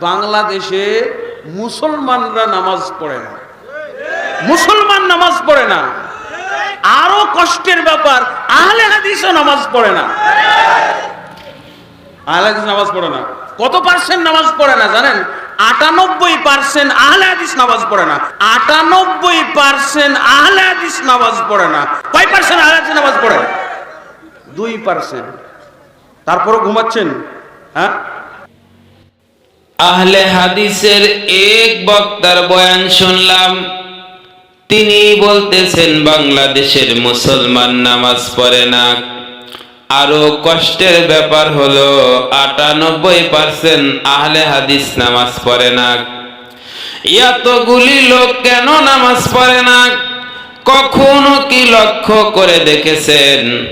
বাংলাদেশে মুসলমানরা নামাজ পড়ে না। মুসলমান নামাজ পড়ে না। আরও কষ্টের ব্যাপার, আহলে হাদিসও নামাজ পড়ে না। আহলে হাদিস নামাজ পড়ে না। কত পার্সেন্ট নামাজ পড়ে না জানেন? আটানব্বই পার্সেন্ট আহলে হাদিস নামাজ পড়ে না। আটানব্বই পার্সেন্ট আহলে হাদিস নামাজ পড়ে না। কয় পার্সেন্ট আহলে হাদিস নামাজ পড়ে? দুই পার্সেন্ট তারপরও ঘুমাচ্ছেন? হ্যাঁ? আহলে হাদিসের এক বক্তার বয়ান শুনলাম। তিনি বলতেছেন, বাংলাদেশের মুসলমান নামাজ পড়ে না। আরও কষ্টের ব্যাপার হলো, আটানব্বই পার্সেন্ট আহলে হাদিস নামাজ পড়ে না। এতগুলি লোক কেন নামাজ পড়ে না? কখনো কি লক্ষ্য করে দেখেছেন?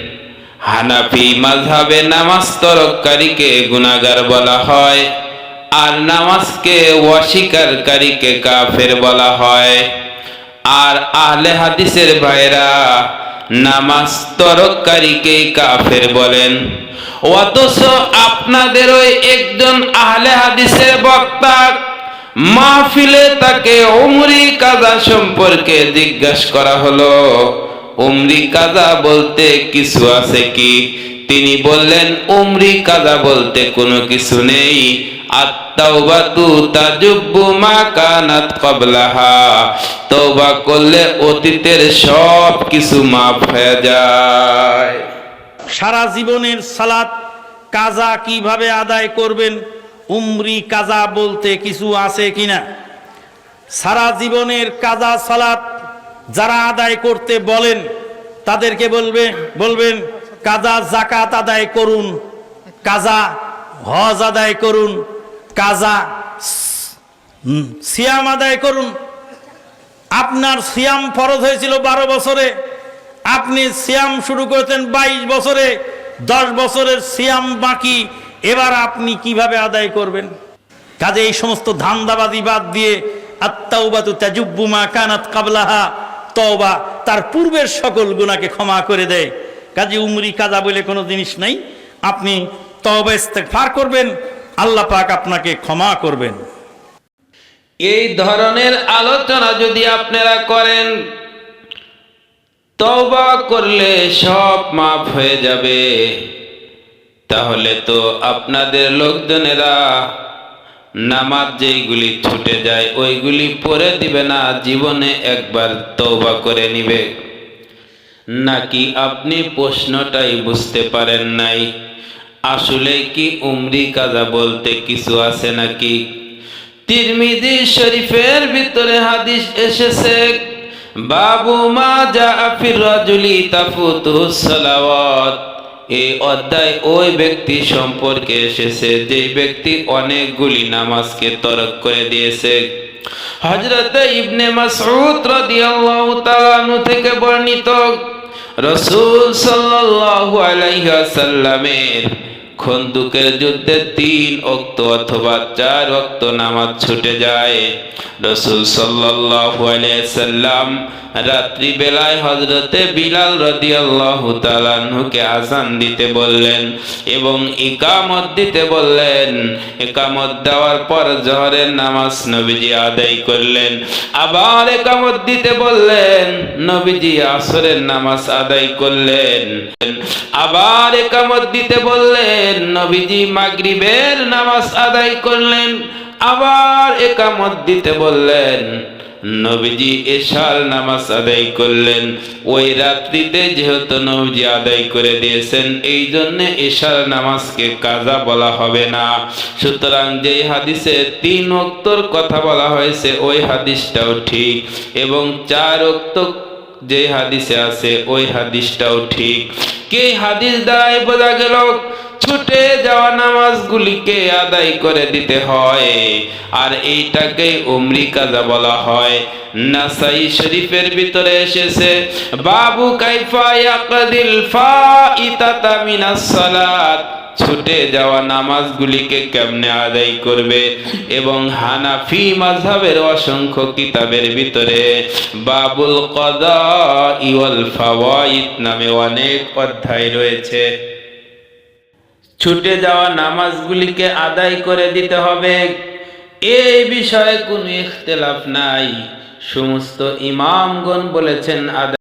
হানাফি মাঝহাবে নামাজ তরককারীকে গুনাগার বলা হয়। আর নামাজকে অস্বীকারীকে কাফের বলা হয়। আর আহলে হাদিসের ভাইরা নামাজ তরককারীকে কাফের বলেন। অথচ আপনাদের ওই একজন আহলে হাদিসের বক্তা মাহফিলে তাকে উমরি কাজা সম্পর্কে জিজ্ঞাসা করা হলো। উমরি কাজা বলতে কিছু আছে কি? তিনি বললেন, উমরি কাজা বলতে কোনো কিছু নেই। আত্মাউবাতু তাজুব্বু মা কানাত ক্বাবলাহা। তওবা করলে অতীতের সব কিছু মাফ হয়ে যায়। সারা জীবনের সালাত কাজা কীভাবে আদায় করবেন, উমরি কাজা বলতে কিছু আছে কিনা? সারা জীবনের কাজা সালাত যারা আদায় করতে বলেন, তাদেরকে বলবে, বলবেন, কাজা জাকাত আদায় করুন, কাজা হজ আদায় করুন কাজা সিয়াম আদায় করুন। আপনার সিয়াম ফরজ হয়েছিল বারো বছরে। আপনি সিয়াম শুরু করেছেন বাইশ বছরে। দশ বছরের সিয়াম বাকি। এবার আপনি কীভাবে আদায় করবেন? কাজে এই সমস্ত ধান্দাবাদি বাদ দিয়ে, আত্মাউবাতু তাজুব্বুমা কানাত কাবলাহা, তওবা তার পূর্বের সকল গুণাকে ক্ষমা করে দেয়। কাজে উমরি কাজা বলে কোনো জিনিস নাই। আপনি তওবা ইস্তেগফার করবেন। আল্লাহ পাক আপনাকে ক্ষমা করবেন। এই ধরনের আলোচনা যদি আপনারা করেন, তওবা করলে সব মাফ হয়ে যাবে। তাহলে তো আপনাদের লোকজনেরা নামাজ যেইগুলি ছুটে যায়, ওইগুলি পড়ে দিবে না, জীবনে একবার তওবা করে নিবে। নাকি আপনি প্রশ্নটাই বুঝতে পারেন নাই? আসলে কি উমরি কাজা বলতে কিছু আছে নাকি? তিরমিজি শরীফের ভিতরে হাদিস এসেছে, বাবু মা যা আফির রাজুলি সালাওয়াত। এই অধ্যায় ওই ব্যক্তি সম্পর্কে এসেছে, যে ব্যক্তি অনেকগুলি নামাজকে তরক করে দিয়েছে। হযরত ইবনে মাসউদ রাদিয়াল্লাহু তাআলা থেকে বর্ণিত, রাসূল সাল্লাল্লাহু আলাইহি ওয়াসাল্লামের খন্দুকের যুদ্ধে তিন অক্ত অথবা চার অক্ত নামাজ ছুটে যায়। রসুল সাল্লাম রাত্রি বেলায় হজরতে বিলাল রাদিয়াল্লাহু তাআলা আনহুকে আজান দিতে বললেন এবং ইকামত দিতে বললেন। ইকামত দেওয়ার পর জহরের নামাজ নবীজি আদায় করলেন। আবার ইকামত দিতে বললেন, নবীজি আসরের নামাজ আদায় করলেন। আবার একামত দিতে বললেন নবীজি মাগরিবের নামাজ আদায় করলেন, আবার একামত দিতে বললেন। নবীজি এশার নামাজ আদায় করলেন, ওই রাত্রিতে যেহেতু নবীজি আদায় করে দিয়েছেন, এই জন্য এশার নামাজকে কাজা বলা হবে না। সুতরাং যেই হাদিসে তিন অক্তর কথা বলা হয়েছে, ওই হাদিসটাও ঠিক এবং চার অক্ত যে হাদিসে আছে, ওই হাদিসটাও ঠিক। কে হাদিস দ্বারাই বোঝা গেল? ছুটে যাওয়া নামাজগুলিকে আদায় করে দিতে হয়। আর এইটাকে উমরি কাজা বলা হয়। নাসাই শরীফের ভিতরে এসেছে, বাবু কাইফা ইয়াকদিল ফাইতাতা মিনাস সালাত। ছুটে যাওয়া নামাজগুলিকে কেমনে আদায় করবে? এবং হানাফি মাযহাবের অসংখ্য কিতাবের ভিতরে, বাবুল কদা ইওয়াল ফাওয়াইদ নামে অনেক অধ্যায় রয়েছে। ছুটে যাওয়া নামাজগুলিকে আদায় করে দিতে হবে। এই বিষয়ে কোনো ইখতলাফ নাই। সমস্ত ইমামগণ বলেছেন, আদায়